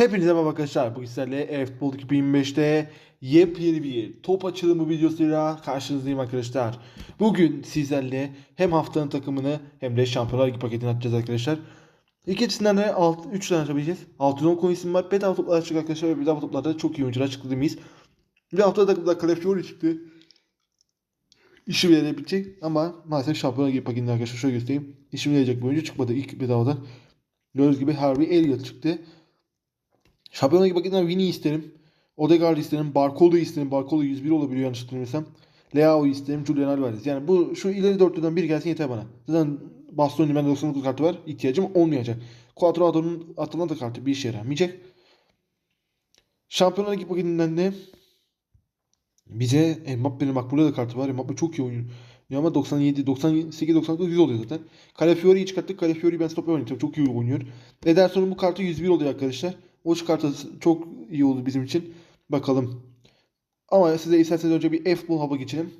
Hepinize merhaba arkadaşlar. Bugün sizlerle e-futbol 2025'te yepyeni bir top açılımı videosuyla karşınızdayım arkadaşlar. Bugün sizlerle hem haftanın takımını hem de Şampiyonlar Ligi paketini açacağız arkadaşlar. İkincisinden de 3 tane açabileceğiz. 610 coin isim var. Bedava toplar açtık arkadaşlar ve bedava toplarda çok iyi oyuncular çıktı demeyiz. Bir haftada takımda Calafiori çıktı. İşi verebilecek ama maalesef Şampiyonlar Ligi paketini arkadaşlar şöyle göstereyim. İşimi verecek bir oyuncu çıkmadı ilk bedavadan. Gördüğünüz gibi Harvey Elliott çıktı. Şampiyonlar Ligi paketinden Vini isterim. Odegaard isterim. Barcolo'yu isterim. Barcolo 101 olabiliyor yanlış hatırlamıyorsam. Leao'yu isterim. Julian Alvarez. Yani bu şu ileri dörtlüden biri gelsin yeter bana. Zaten Bastoni bende 99 kartı var. İhtiyacım olmayacak. Quadrado'nun Atalanta kartı bir işe yaramayacak. Şampiyonlar Ligi paketinden de bize Mbappe'nin bak burada da kartı var. Mbappe çok iyi oynuyor. Ama 97, 98, 99, 100 oluyor zaten. Calafiori'yi çıkarttık. Calafiori'yi ben stoper oynatıyorum. Çok iyi oynuyor. Ederson'un bu kartı 101 oluyor arkadaşlar. O kartı çok iyi oldu bizim için. Bakalım. Ama size isterseniz önce bir F-Ball hava geçelim.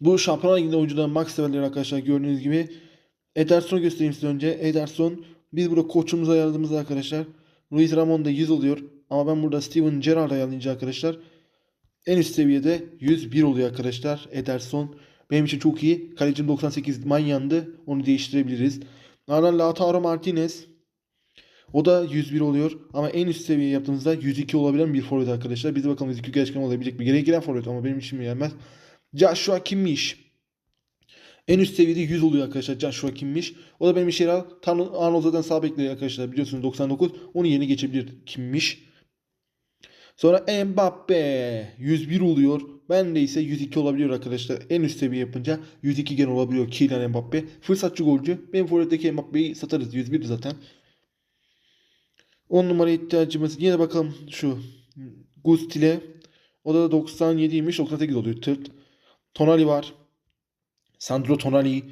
Bu Şampiyonlar Ligi'nde oyuncuların max severleri arkadaşlar gördüğünüz gibi. Ederson'u göstereyim size önce. Ederson biz burada koçumuza ayarladığımızda arkadaşlar. Luis Ramon da 100 oluyor. Ama ben burada Steven Gerrard'a ayarlayınca arkadaşlar. En üst seviyede 101 oluyor arkadaşlar. Ederson benim için çok iyi. Kalecim 98 manyandı. Onu değiştirebiliriz. Ardından Lautaro Martinez. O da 101 oluyor. Ama en üst seviye yaptığımızda 102 olabilen bir forvet arkadaşlar. Biz de bakalım 102 gerçekten olabilecek bir. Geriye giren forvet ama benim işime gelmez. Joshua Kimmich. En üst seviyede 100 oluyor arkadaşlar Joshua Kimmich. O da benim işe yarar. Arnold zaten sağ bekliyor arkadaşlar. Biliyorsunuz 99. Onun yerine geçebilir Kimmich. Sonra Mbappe 101 oluyor. Ben de ise 102 olabiliyor arkadaşlar. En üst seviye yapınca 102 gen olabiliyor Kylian Mbappe. Fırsatçı golcü. Benim forvetteki Mbappe'yi satarız. 101 zaten. 10 numara ihtiyacımız. Yine bakalım şu Gustil'e. O da 97'ymiş. 98 oluyor. Tırt. Tonali var. Sandro Tonali.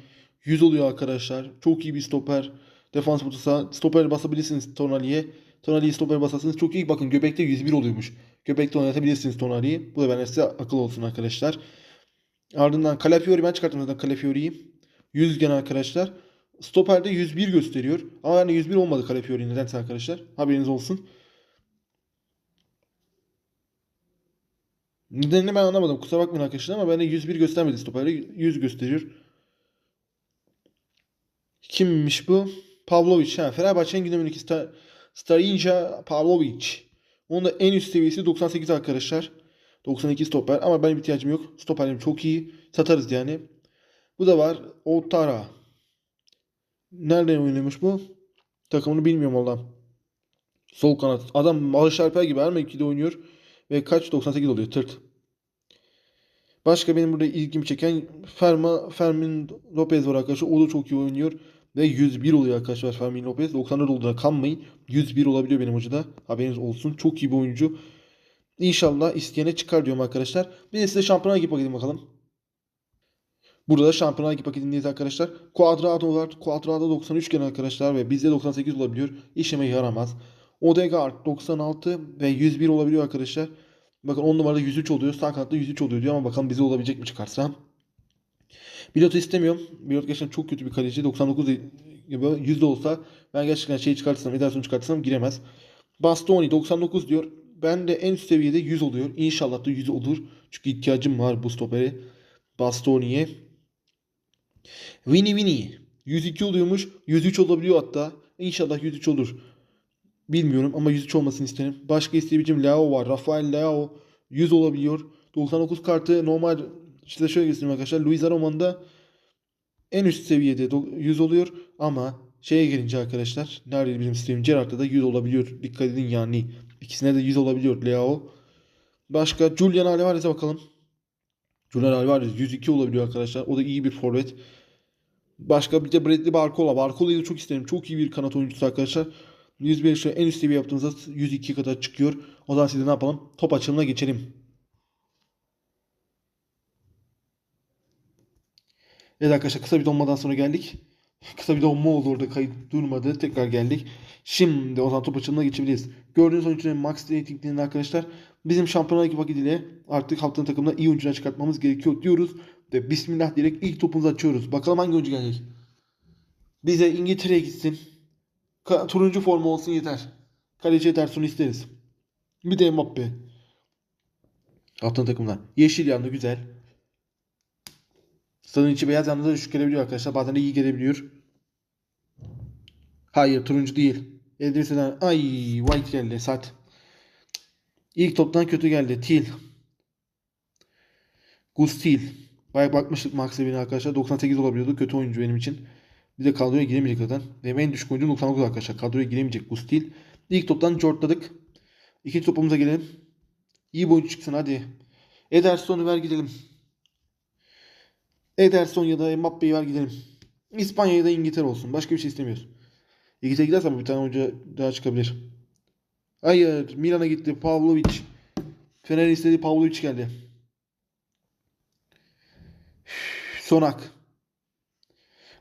100 oluyor arkadaşlar. Çok iyi bir stoper. Defans potasa. Stoper basabilirsiniz Tonali'ye. Tonali'yi stoper basarsanız çok iyi. Bakın göbekte 101 oluyormuş. Göbekte oynatabilirsiniz Tonali'yi. Bu da benden size akıl olsun arkadaşlar. Ardından Calafiori ben çıkarttım zaten Calafiori'yi. 100 gen arkadaşlar. Stoper'de 101 gösteriyor. Ama yani 101 olmadı Calafiori nedense arkadaşlar. Haberiniz olsun. Nedenini ben anlamadım. Kusura bakmayın arkadaşlar ama bende 101 göstermedi stoperde. 100 gösteriyor. Kimmiş bu? Pavlovic. Ha, Fenerbahçe'nin gündemindeki Star, Starinja Pavlovic. Onun da en üst seviyesi 98 arkadaşlar. 92 stoper ama benim ihtiyacım yok. Stoperim çok iyi. Satarız yani. Bu da var. Otara. Nereden oynuyormuş bu? Takımını bilmiyorum valla. Sol kanat. Adam Alış Alper gibi her mevkide oynuyor. Ve kaç? 98 oluyor. Tırt. Başka benim burada ilgimi çeken Ferma, Fermin Lopez var arkadaşlar. O da çok iyi oynuyor. Ve 101 oluyor arkadaşlar Fermin Lopez. 94 olduğuna kanmayın. 101 olabiliyor benim hocada. Haberiniz olsun. Çok iyi bir oyuncu. İnşallah isteyene çıkar diyorum arkadaşlar. Bir de size Şampiyonlar paketi bakalım. Burada da Şampiyonlar Ligi paketindeyiz arkadaşlar. Quadrado var. Quadrado 93 gen arkadaşlar ve bizde 98 olabiliyor. İşime yaramaz. Odegaard 96 ve 101 olabiliyor arkadaşlar. Bakın 10 numarada 103 oluyor. Sağ kanatta 103 oluyor diyor ama bakalım bize olabilecek mi çıkarsa. Bilot'u istemiyorum. Bilot gerçekten çok kötü bir kaleci. 99 gibi 100 de olsa ben gerçekten şey çıkartırsam, Ederson çıkartırsam giremez. Bastoni 99 diyor. Ben de en üst seviyede 100 oluyor. İnşallah da 100 olur. Çünkü ihtiyacım var bu stopere. Bastoni'ye. Vini Vini. 102 oluyormuş. 103 olabiliyor hatta. İnşallah 103 olur. Bilmiyorum ama 103 olmasını isterim. Başka isteyebileceğim Leao var. Rafael Leao 100 olabiliyor. 99 kartı normal işte şöyle göstereyim arkadaşlar. Luis Roman'da en üst seviyede 100 oluyor ama şeye gelince arkadaşlar nerede bizim sistemim Gerrard'da da 100 olabiliyor. Dikkat edin yani. İkisine de 100 olabiliyor Leao. Başka Julian Alvarez'e bakalım. Julian Alvarez 102 olabiliyor arkadaşlar. O da iyi bir forvet. Başka bir de Bradley Barcola. Barcola'yı da çok isterim. Çok iyi bir kanat oyuncusu arkadaşlar. 101 şu en üst seviye yaptığınızda 102 kadar çıkıyor. O zaman size ne yapalım? Top açılımına geçelim. Evet arkadaşlar kısa bir donmadan sonra geldik. Kısa bir donma oldu orada kayıt durmadı. Tekrar geldik. Şimdi o zaman top açılımına geçebiliriz. Gördüğünüz oyuncuların max ratinglerinde arkadaşlar bizim şampiyonlar ligi paketiyle artık haftanın takımına iyi oyuncular çıkartmamız gerekiyor diyoruz. Ve bismillah diyerek ilk topumuzu açıyoruz. Bakalım hangi oyuncu gelecek. Bize İngiltere'ye gitsin. Turuncu forma olsun yeter. Kaleci Ederson'u isteriz. Bir de Mbappe. Haftanın takımlar. Yeşil yandı güzel. Stadın içi beyaz yandı da düşük gelebiliyor arkadaşlar. Bazen de iyi gelebiliyor. Hayır turuncu değil. Edris'den ay white geldi saat. İlk toptan kötü geldi. Til. Gustil. Bayağı bakmıştık Max Levin'e arkadaşlar. 98 olabiliyordu. Kötü oyuncu benim için. Bir de kadroya giremeyecek zaten. Benim en düşük oyuncu 99 arkadaşlar. Kadroya giremeyecek Gustil. İlk toptan cortladık. İkinci topumuza gelelim. İyi bir oyuncu çıksın hadi. Ederson'u ver gidelim. Ederson ya da Mbappe'yi ver gidelim. İspanya ya da İngiltere olsun. Başka bir şey istemiyoruz. İngiltere gidersem bir tane oyuncu daha çıkabilir. Hayır. Milan'a gitti. Pavlovic. Fener'in istediği Pavlovic geldi. Sonak.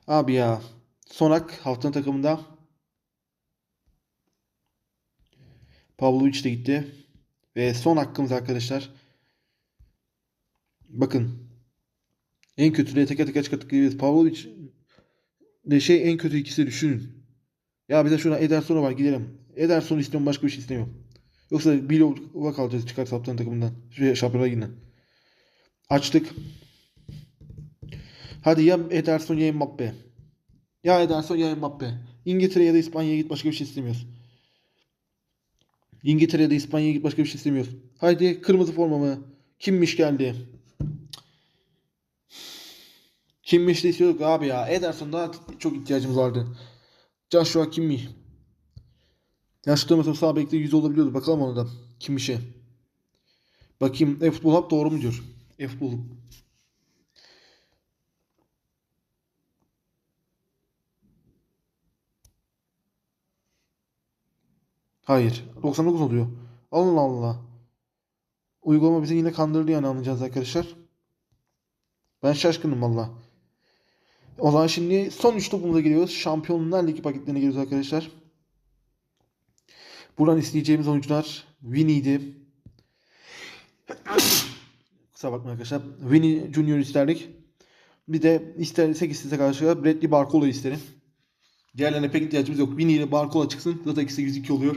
Abi ya. Sonak haftanın takımında. Pavlovic de gitti. Ve son hakkımız arkadaşlar. Bakın. En kötülüğe teker teker çıkarttık. Pavlovic de şey en kötü ikisi düşünün. Ya bize şuna Ederson'a var gidelim. Ederson istiyorum başka bir şey istemiyorum. Yoksa Bilova kalacağız çıkarsa haftanın takımından. Şuraya Şampiyonlar Ligi'nden. Açtık. Hadi ya Ederson ya Mbappe. Ya Ederson ya Mbappe. İngiltere ya da İspanya'ya git başka bir şey istemiyoruz. İngiltere ya da İspanya'ya git başka bir şey istemiyoruz. Haydi kırmızı formamı. Kimmiş geldi? Kimmiş de istiyorduk abi ya. Ederson daha çok ihtiyacımız vardı. Joshua Kimmich. Yaşlı mesela sağ bekte 100 olabiliyordu. Bakalım ona da. Kimmiş'e. Bakayım. F-Futbol Hub doğru mu diyor? F-Futbol Hub. Hayır. 99 oluyor. Allah Allah. Uygulama bizi yine kandırdı yani anlayacağız arkadaşlar. Ben şaşkınım valla. O zaman şimdi son 3 topumuza geliyoruz. Şampiyonlar Ligi paketlerine geliyoruz arkadaşlar. Buradan isteyeceğimiz oyuncular Winnie'di. Kusura bakmayın arkadaşlar. Winnie Junior isterdik. Bir de istersek istesek arkadaşlar Bradley Barcola isterim. Diğerlerine pek ihtiyacımız yok. Winnie ile Barcola çıksın. Zaten ikisi 102 oluyor.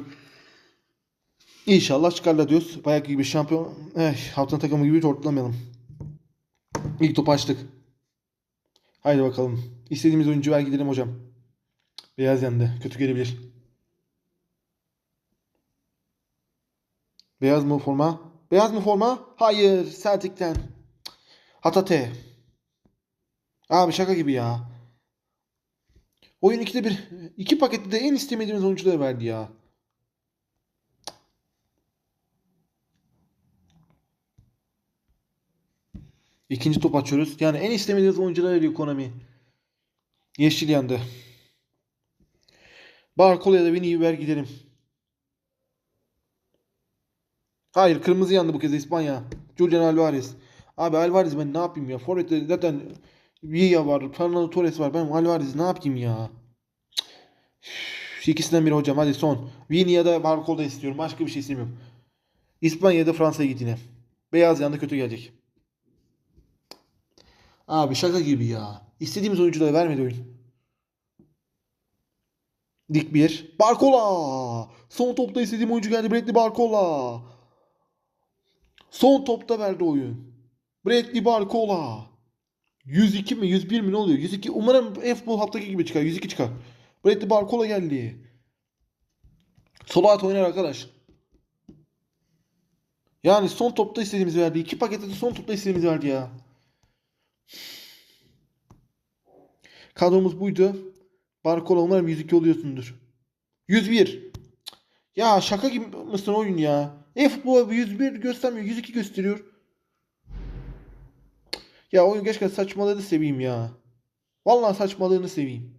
İnşallah çıkarlar diyoruz. Bayağı gibi şampiyon. Eh, haftanın takımı gibi ortalamayalım. İlk topu açtık. Haydi bakalım. İstediğimiz oyuncu ver gidelim hocam. Beyaz yandı. Kötü gelebilir. Beyaz mı forma? Beyaz mı forma? Hayır. Celtic'ten. Hatate. Abi şaka gibi ya. Oyun 2'de bir. iki pakette de en istemediğimiz oyuncuları verdi ya. İkinci top açıyoruz. Yani en istemediğimiz oyuncular veriyor Konami. Yeşil yandı. Barkol ya da Vini'yi ver gidelim. Hayır kırmızı yandı bu kez İspanya. Julian Alvarez. Abi Alvarez ben ne yapayım ya? Forvet'te zaten Villa var. Fernando Torres var. Ben Alvarez ne yapayım ya? Üf, İkisinden biri hocam. Hadi son. Vini ya da Barkol'da istiyorum. Başka bir şey istemiyorum. İspanya ya da Fransa'ya git yine. Beyaz yandı kötü gelecek. Abi şaka gibi ya. İstediğimiz oyuncuları vermedi oyun. Dik bir. Barkola. Son topta istediğim oyuncu geldi. Bradley Barkola. Son topta verdi oyun. Bradley Barcola. 102 mi 101 mi ne oluyor? 102 umarım F-Ball haftaki gibi çıkar. 102 çıkar. Bradley Barcola geldi. Sola at oynar arkadaş. Yani son topta istediğimiz verdi. İki pakette de son topta istediğimiz verdi ya. Kadromuz buydu. Barcola umarım 102 oluyorsundur. 101. Ya şaka gibi mısın oyun ya? F-Ball 101 göstermiyor. 102 gösteriyor. Ya oyun gerçekten saçmalığını seveyim ya. Vallahi saçmalığını seveyim.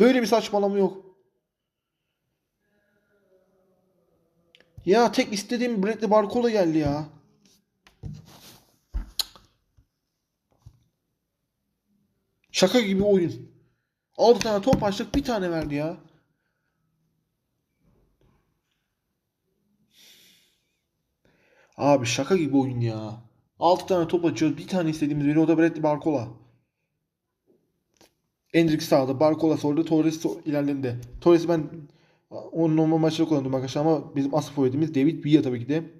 Böyle bir saçmalama yok. Ya tek istediğim Bradley Barcola geldi ya. Şaka gibi oyun. 6 tane top açtık bir tane verdi ya. Abi şaka gibi oyun ya. 6 tane top açıyoruz. Bir tane istediğimiz biri o da Bradley Barcola. Endrick sağda. Barcola solda. Torres ilerlerinde. Torres'i ben Onun normal maçları kullandım arkadaşlar ama bizim asıl forvetimiz David Villa tabii ki de.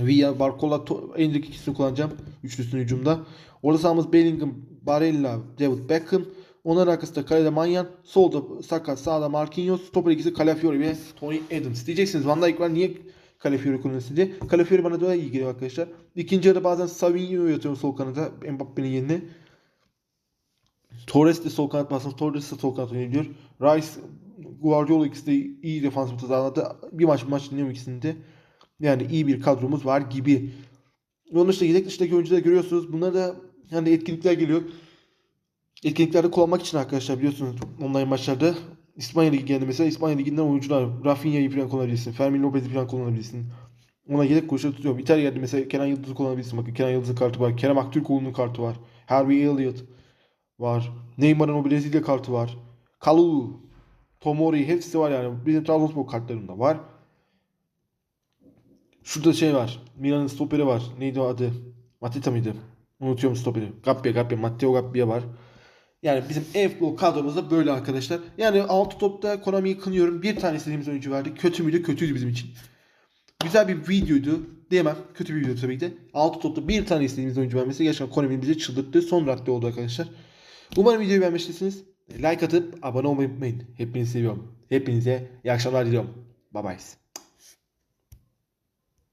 Villa, Barcola, Endrick ikisini kullanacağım. Üçlüsünün hücumda. Orada sahamız Bellingham, Barella, David Beckham. Onların arkasında kalede Manyan. Solda Saka, sağda Marquinhos. Stoper ikisi Calafiori ve Tony Adams. Diyeceksiniz Van Dijk var niye Calafiori kullanıyorsun diye. Calafiori bana daha iyi geliyor arkadaşlar. İkinci yarıda bazen Savinho'yu atıyorum sol kanada. Mbappe'nin yerine. Torres de sol kanat basmış. Torres de sol kanat oynuyor. Rice, Guardiola ikisi de iyi defans mutazanladı. Bir maç bir maç dinliyorum ikisini de. Yani iyi bir kadromuz var gibi. Onun dışında yedek dışındaki oyuncuları görüyorsunuz. Bunlar da yani etkinlikler geliyor. Etkinliklerde kullanmak için arkadaşlar biliyorsunuz online maçlarda İspanya Ligi geldi mesela İspanya Ligi'nden oyuncular Rafinha'yı falan kullanabilirsin. Fermin Lopez'i falan kullanabilirsin. Ona yedek koşu tutuyorum. İtalya geldi mesela Kenan Yıldız'ı kullanabilirsin. Bakın Kenan Yıldız'ın kartı var. Kerem Aktürkoğlu'nun kartı var. Harvey Elliott var. Neymar'ın o Brezilya kartı var. Kalu, Tomori hepsi var yani. Bizim Trabzonspor kartlarında var. Şurada şey var. Milan'ın stoperi var. Neydi o adı? Matita mıydı? Unutuyorum stoperi. Gabbia, Gabbia, Matteo Gabbia var. Yani bizim e-futbol kadromuzda böyle arkadaşlar. Yani 6 topta Konami'yi kınıyorum. Bir tane istediğimiz oyuncu verdi. Kötü müydü? Kötüydü bizim için. Güzel bir videoydu. Diyemem. Kötü bir video tabii ki de. 6 topta bir tane istediğimiz oyuncu vermesi gerçekten Konami'nin bizi çıldırttığı son radde oldu arkadaşlar. Umarım videoyu beğenmişsiniz. Like atıp abone olmayı unutmayın. Hepinizi seviyorum. Hepinize iyi akşamlar diliyorum. Bye bye.